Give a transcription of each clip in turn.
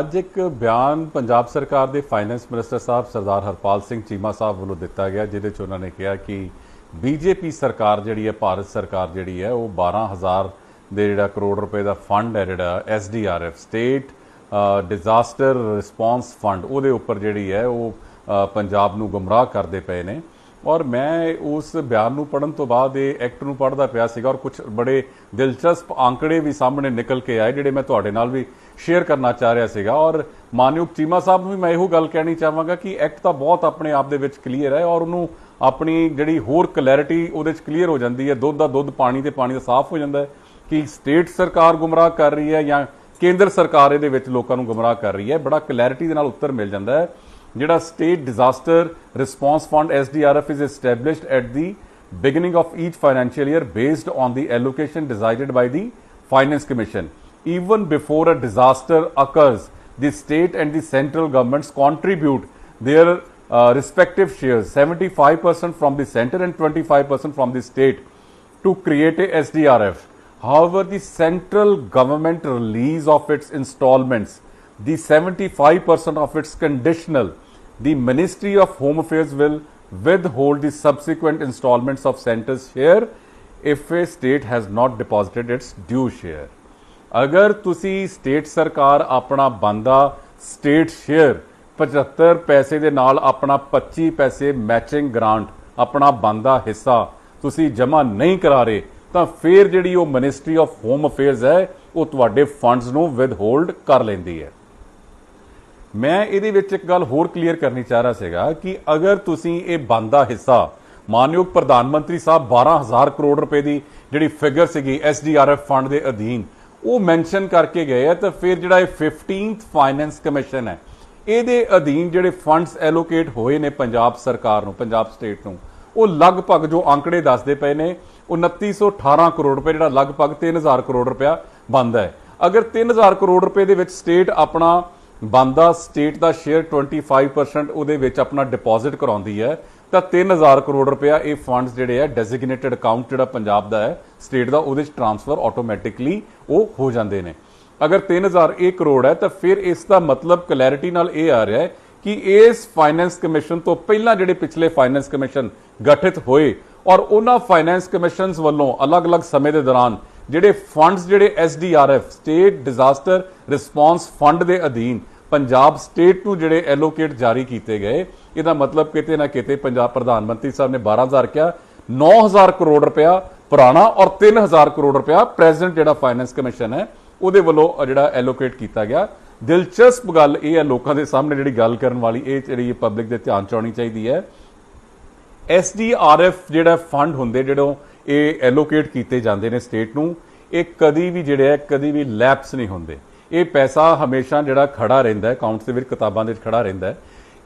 ਅੱਜ ਇੱਕ ਬਿਆਨ ਪੰਜਾਬ ਸਰਕਾਰ ਦੇ ਫਾਈਨੈਂਸ ਮਿਨਿਸਟਰ ਸਾਹਿਬ ਸਰਦਾਰ ਹਰਪਾਲ ਸਿੰਘ ਚੀਮਾ ਸਾਹਿਬ ਵੱਲੋਂ ਦਿੱਤਾ ਗਿਆ, ਜਿਹਦੇ 'ਚ ਉਹਨਾਂ ਨੇ ਕਿਹਾ ਕਿ ਬੀਜੇਪੀ ਸਰਕਾਰ ਜਿਹੜੀ ਹੈ, ਭਾਰਤ ਸਰਕਾਰ ਜਿਹੜੀ ਹੈ, ਉਹ 12000 ਦੇ ਜਿਹੜਾ ਕਰੋੜ ਰੁਪਏ ਦਾ ਫੰਡ ਹੈ, ਜਿਹੜਾ SDRF state disaster response fund ਉਹਦੇ ਉੱਪਰ ਜਿਹੜੀ ਹੈ, ਉਹ ਪੰਜਾਬ ਨੂੰ ਗੁੰਮਰਾਹ ਕਰਦੇ ਪਏ ਨੇ। ਔਰ ਮੈਂ ਉਸ ਬਿਆਨ ਨੂੰ ਪੜਨ ਤੋਂ ਬਾਅਦ ਇਹ ਐਕਟ ਨੂੰ ਪੜਦਾ ਪਿਆ ਸੀਗਾ ਔਰ ਕੁਝ ਬੜੇ ਦਿਲਚਸਪ ਆંકੜੇ ਵੀ ਸਾਹਮਣੇ ਨਿਕਲ ਕੇ ਆਏ, ਜਿਹੜੇ ਮੈਂ ਤੁਹਾਡੇ ਨਾਲ ਵੀ ਸ਼ੇਅਰ ਕਰਨਾ ਚਾਹ ਰਿਹਾ ਸੀਗਾ। ਔਰ ਮਾਨਯੋਗ ਚੀਮਾ ਸਾਹਿਬ ਨੂੰ ਵੀ ਮੈਂ ਇਹੋ ਗੱਲ ਕਹਿਣੀ ਚਾਹਾਂਗਾ ਕਿ ਐਕਟ ਤਾਂ ਬਹੁਤ ਆਪਣੇ ਆਪ ਦੇ ਵਿੱਚ ਕਲੀਅਰ ਹੈ ਔਰ ਉਹਨੂੰ ਆਪਣੀ ਜਿਹੜੀ ਹੋਰ ਕਲੈਰਿਟੀ ਉਹਦੇ ਵਿੱਚ ਕਲੀਅਰ ਹੋ ਜਾਂਦੀ ਹੈ। ਦੁੱਧ ਦਾ ਦੁੱਧ, ਪਾਣੀ ਤੇ ਪਾਣੀ ਦਾ ਸਾਫ਼ ਹੋ ਜਾਂਦਾ ਹੈ ਕਿ ਸਟੇਟ ਸਰਕਾਰ ਗੁੰਮਰਾਹ ਕਰ ਰਹੀ ਹੈ ਜਾਂ ਕੇਂਦਰ ਸਰਕਾਰ ਇਹਦੇ ਵਿੱਚ ਲੋਕਾਂ ਨੂੰ ਗੁੰਮਰਾਹ ਕਰ ਰਹੀ ਹੈ। ਬੜਾ ਕਲੈਰਿਟੀ ਦੇ ਨਾਲ ਉੱਤਰ ਮਿਲ ਜਾਂਦਾ ਹੈ। ਜਿਹੜਾ state disaster response fund SDRF is established at the beginning of each financial year based on the allocation decided by the finance commission even before a disaster occurs the state and the central governments contribute their uh, respective shares 75% from the center and 25% from the state to create a SDRF. However, the central government release of its installments, the 75% of its conditional, the Ministry of Home Affairs will withhold the subsequent installments of center's share if a state has not deposited its due share. ਅਗਰ ਤੁਸੀਂ state ਸਰਕਾਰ ਆਪਣਾ ਬੰਦਾ state share 75 ਪੈਸੇ ਦੇ ਨਾਲ ਆਪਣਾ 25 ਪੈਸੇ ਮੈਚਿੰਗ ਗ੍ਰਾਂਟ ਆਪਣਾ ਬੰਦਾ ਹਿੱਸਾ ਤੁਸੀਂ ਜਮ੍ਹਾਂ ਨਹੀਂ ਕਰਾ ਰਹੇ ਤਾਂ ਫਿਰ ਜਿਹੜੀ ਉਹ ਮਿਨਿਸਟਰੀ ਆਫ ਹੋਮ ਅਫੇਅਰਸ ਹੈ ਉਹ ਤੁਹਾਡੇ ਫੰਡਸ ਨੂੰ ਵਿਦਹੋਲਡ ਕਰ ਲੈਂਦੀ ਹੈ ਮੈਂ ਇਹਦੇ ਵਿੱਚ ਇੱਕ ਗੱਲ ਹੋਰ ਕਲੀਅਰ ਕਰਨੀ ਚਾਹ ਰਿਹਾ ਸੀਗਾ ਕਿ ਅਗਰ ਤੁਸੀਂ ਇਹ ਬੰਦਾ ਹਿੱਸਾ, ਮਾਨਯੋਗ ਪ੍ਰਧਾਨ ਮੰਤਰੀ ਸਾਹਿਬ 12000 ਕਰੋੜ ਰੁਪਏ ਦੀ ਜਿਹੜੀ ਫਿਗਰ ਸੀਗੀ ਐਸਡੀਆਰਐਫ ਫੰਡ ਦੇ ਅਧੀਨ, ਉਹ ਮੈਂਸ਼ਨ ਕਰਕੇ ਗਏ ਆ, ਤਾਂ ਫਿਰ ਜਿਹੜਾ ਇਹ 15th ਫਾਈਨੈਂਸ ਕਮਿਸ਼ਨ ਹੈ, ਇਹਦੇ ਅਧੀਨ ਜਿਹੜੇ ਫੰਡਸ ਐਲੋਕੇਟ ਹੋਏ ਨੇ ਪੰਜਾਬ ਸਰਕਾਰ ਨੂੰ, ਪੰਜਾਬ ਸਟੇਟ ਨੂੰ, ਉਹ ਲਗਭਗ ਜੋ ਅੰਕੜੇ ਦੱਸਦੇ ਪਏ ਨੇ, ਉਹ 2918 ਕਰੋੜ ਰੁਪਏ, ਜਿਹੜਾ ਲਗਭਗ 3000 ਕਰੋੜ ਰੁਪਇਆ ਬਣਦਾ ਹੈ। ਅਗਰ 3000 ਕਰੋੜ ਰੁਪਏ ਦੇ ਵਿੱਚ ਸਟੇਟ ਆਪਣਾ ਬੰਦਾ ਸਟੇਟ ਦਾ ਸ਼ੇਅਰ 25% ਉਹਦੇ ਵਿੱਚ ਆਪਣਾ ਡਿਪੋਜ਼ਿਟ ਕਰਾਉਂਦੀ ਹੈ, ਤਾਂ 3000 ਕਰੋੜ ਰੁਪਇਆ ਇਹ ਫੰਡਸ ਜਿਹੜੇ ਆ ਡੈਜ਼ਿਗਨੇਟਡ ਅਕਾਊਂਟ ਜਿਹੜਾ ਪੰਜਾਬ ਦਾ ਹੈ, ਸਟੇਟ ਦਾ ਉਹਦੇ ਵਿੱਚ ਟ੍ਰਾਂਸਫਰ ਆਟੋਮੈਟਿਕਲੀ ਉਹ ਹੋ ਜਾਂਦੇ ਨੇ। ਅਗਰ 3000 ਇਹ ਕਰੋੜ ਹੈ, ਤਾਂ ਫਿਰ ਇਸ ਦਾ ਮਤਲਬ ਕਲੈਰਿਟੀ ਨਾਲ ਇਹ ਆ ਰਿਹਾ ਹੈ ਕਿ ਇਸ ਫਾਈਨੈਂਸ ਕਮਿਸ਼ਨ ਤੋਂ ਪਹਿਲਾਂ ਜਿਹੜੇ ਪਿਛਲੇ ਫਾਈਨੈਂਸ ਕਮਿਸ਼ਨ ਗਠਿਤ ਹੋਏ ਔਰ ਉਹਨਾਂ ਫਾਈਨੈਂਸ ਕਮਿਸ਼ਨਸ ਵੱਲੋਂ ਅਲੱਗ-ਅਲੱਗ ਸਮੇਂ ਦੇ ਦੌਰਾਨ ਜਿਹੜੇ ਫੰਡਸ ਜਿਹੜੇ SDRF state disaster response fund ਦੇ ਅਧੀਨ ਪੰਜਾਬ ਸਟੇਟ ਨੂੰ ਜਿਹੜੇ ਐਲੋਕੇਟ ਜਾਰੀ ਕੀਤੇ ਗਏ, ਇਹਦਾ ਮਤਲਬ ਕਿਤੇ ਨਾ ਕਿਤੇ ਪੰਜਾਬ ਪ੍ਰਧਾਨ ਮੰਤਰੀ ਸਾਹਿਬ ਨੇ 12000 ਕਿਹਾ 9000 ਕਰੋੜ ਰੁਪਇਆ ਪੁਰਾਣਾ ਔਰ 3000 ਕਰੋੜ ਰੁਪਇਆ ਪ੍ਰੈਜ਼ੈਂਟ ਜਿਹੜਾ ਫਾਈਨੈਂਸ ਕਮਿਸ਼ਨ ਹੈ, ਉਹਦੇ ਵੱਲੋਂ ਜਿਹੜਾ ਐਲੋਕੇਟ ਕੀਤਾ ਗਿਆ। ਦਿਲਚਸਪ ਗੱਲ ਇਹ ਹੈ ਲੋਕਾਂ ਦੇ ਸਾਹਮਣੇ ਜਿਹੜੀ ਗੱਲ ਕਰਨ ਵਾਲੀ, ਇਹ ਜਿਹੜੀ ਪਬਲਿਕ ਦੇ ਧਿਆਨ ਚ ਆਉਣੀ ਚਾਹੀਦੀ ਹੈ। ਐਸਡੀਆਰਐਫ ਜਿਹੜਾ ਫੰਡ ਹੁੰਦੇ ਜਿਹੜੋਂ ਇਹ ਐਲੋਕੇਟ ਕੀਤੇ ਜਾਂਦੇ ਨੇ ਸਟੇਟ ਨੂੰ, ਇਹ ਕਦੀ ਵੀ ਜਿਹੜੇ ਹੈ, ਕਦੀ ਵੀ ਲੈਪਸ ਨਹੀਂ ਹੁੰਦੇ। ਇਹ ਪੈਸਾ ਹਮੇਸ਼ਾ ਜਿਹੜਾ ਖੜਾ ਰਹਿੰਦਾ ਹੈ ਅਕਾਊਂਟਸ ਦੇ ਵਿੱਚ, ਕਿਤਾਬਾਂ ਦੇ ਵਿੱਚ ਖੜਾ ਰਹਿੰਦਾ ਹੈ।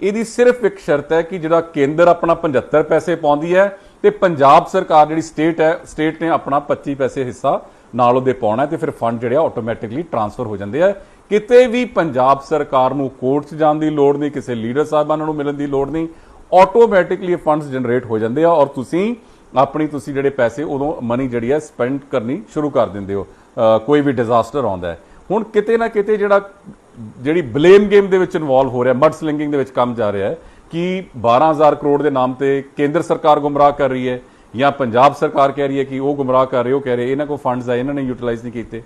ਇਹਦੀ ਸਿਰਫ ਇੱਕ ਸ਼ਰਤ ਹੈ ਕਿ ਜਿਹੜਾ ਕੇਂਦਰ ਆਪਣਾ 75 ਪੈਸੇ ਪਾਉਂਦੀ ਹੈ ਤੇ ਪੰਜਾਬ ਸਰਕਾਰ ਜਿਹੜੀ ਸਟੇਟ ਹੈ ਸਟੇਟ ਨੇ ਆਪਣਾ 25 ਪੈਸੇ ਹਿੱਸਾ ਨਾਲ ਉਹਦੇ ਪਾਉਣਾ ਹੈ ਤੇ ਫਿਰ ਫੰਡ ਜਿਹੜੇ ਆਟੋਮੈਟਿਕਲੀ ਟ੍ਰਾਂਸਫਰ ਹੋ ਜਾਂਦੇ ਆ। ਕਿਤੇ ਵੀ ਪੰਜਾਬ ਸਰਕਾਰ ਨੂੰ ਕੋਰਟ 'ਚ ਜਾਣ ਦੀ ਲੋੜ ਨਹੀਂ, ਕਿਸੇ ਲੀਡਰ ਸਾਹਿਬਾਨਾਂ ਨੂੰ ਮਿਲਣ ਦੀ ਲੋੜ ਨਹੀਂ ਆਟੋਮੈਟਿਕਲੀ ਇਹ ਫੰਡਸ ਜਨਰੇਟ ਹੋ ਜਾਂਦੇ ਆ ਔਰ ਤੁਸੀਂ ਆਪਣੀ ਤੁਸੀਂ ਜਿਹੜੇ ਪੈਸੇ ਉਦੋਂ ਮਨੀ ਜਿਹੜੀ ਹੈ ਸਪੈਂਡ ਕਰਨੀ ਸ਼ੁਰੂ ਕਰ ਦਿੰਦੇ ਹੋ। ਕੋਈ ਵੀ ਡਿਜ਼ਾਸਟਰ ਆਉਂਦਾ ਹੈ। ਹੁਣ ਕਿਤੇ ਨਾ ਕਿਤੇ ਜਿਹੜਾ ਜਿਹੜੀ ਬਲੇਮ ਗੇਮ ਦੇ ਵਿੱਚ ਇਨਵੋਲਵ ਹੋ ਰਿਹਾ ਮਡ ਸਲਿੰਗਿੰਗ ਦੇ ਵਿੱਚ ਕੰਮ ਜਾ ਰਿਹਾ ਹੈ ਕਿ 12000 ਕਰੋੜ ਦੇ ਨਾਮ ਤੇ ਕੇਂਦਰ ਸਰਕਾਰ ਗੁੰਮਰਾਹ ਕਰ ਰਹੀ ਹੈ ਜਾਂ ਪੰਜਾਬ ਸਰਕਾਰ ਕਹਿ ਰਹੀ ਹੈ ਕਿ ਉਹ ਗੁੰਮਰਾਹ ਕਰ ਰਹੇ ਉਹ ਕਹਿ ਰਹੇ ਇਹਨਾਂ ਕੋ ਫੰਡਸ ਆ ਇਹਨਾਂ ਨੇ ਯੂਟਿਲਾਈਜ਼ ਨਹੀਂ ਕੀਤੇ।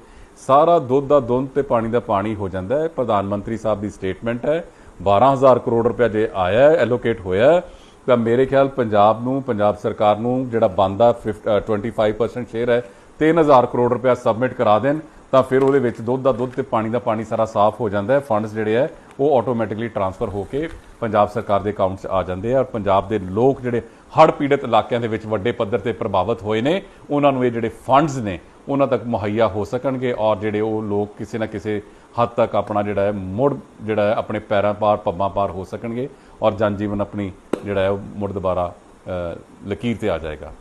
ਸਾਰਾ ਦੁੱਧ ਦਾ ਦੁੱਧ ਤੇ ਪਾਣੀ ਦਾ ਪਾਣੀ ਹੋ ਜਾਂਦਾ ਹੈ। ਪ੍ਰਧਾਨ ਮੰਤਰੀ ਸਾਹਿਬ ਦੀ ਸਟੇਟਮੈਂਟ ਹੈ 12000 ਕਰੋੜ ਰੁਪਏ ਜੇ ਆਇਆ ਹੈ ਐਲੋਕੇਟ ਹੋਇਆ ਹੈ, ਤਾਂ ਮੇਰੇ ਖਿਆਲ ਪੰਜਾਬ ਨੂੰ ਪੰਜਾਬ ਸਰਕਾਰ ਨੂੰ ਜਿਹੜਾ ਬੰਦਾ 25% ਸ਼ੇਅਰ ਹੈ 3000 ਕਰੋੜ ਰੁਪਏ ਸਬਮਿਟ ਕਰਾ ਦੇਣ। ਤਾਂ ਫਿਰ ਉਹਦੇ ਵਿੱਚ ਦੁੱਧ ਦਾ ਦੁੱਧ ਤੇ ਪਾਣੀ ਦਾ ਪਾਣੀ ਸਾਰਾ ਸਾਫ਼ ਹੋ ਜਾਂਦਾ ਹੈ। ਫੰਡਸ ਜਿਹੜੇ ਹੈ, ਉਹ ਆਟੋਮੈਟਿਕਲੀ ਟਰਾਂਸਫਰ ਹੋ ਕੇ ਪੰਜਾਬ ਸਰਕਾਰ ਦੇ ਅਕਾਊਂਟ 'ਚ ਆ ਜਾਂਦੇ ਆ ਔਰ ਪੰਜਾਬ ਦੇ ਲੋਕ ਜਿਹੜੇ ਹੜ੍ਹ ਪੀੜਤ ਇਲਾਕਿਆਂ ਦੇ ਵਿੱਚ ਵੱਡੇ ਪੱਧਰ ਤੇ ਪ੍ਰਭਾਵਿਤ ਹੋਏ ਨੇ, ਉਹਨਾਂ ਨੂੰ ਇਹ ਜਿਹੜੇ ਫੰਡਸ ਨੇ, ਉਹਨਾਂ ਤੱਕ ਮੁਹੱਈਆ ਹੋ ਸਕਣਗੇ ਔਰ ਜਿਹੜੇ ਉਹ ਲੋਕ ਕਿਸੇ ਨਾ ਕਿਸੇ ਹੱਦ ਤੱਕ ਆਪਣਾ ਜਿਹੜਾ ਹੈ, ਮੁੜ ਜਿਹੜਾ ਹੈ, ਆਪਣੇ ਪੈਰਾਂ ਪਾਰ ਪੱਬਾਂ ਪਾਰ ਹੋ ਸਕਣਗੇ ਔਰ ਜਨ ਜੀਵਨ ਆਪਣੀ ਜਿਹੜਾ ਹੈ, ਉਹ ਮੁੜ ਦੁਬਾਰਾ ਲਕੀਰ ਤੇ ਆ ਜਾਏਗਾ।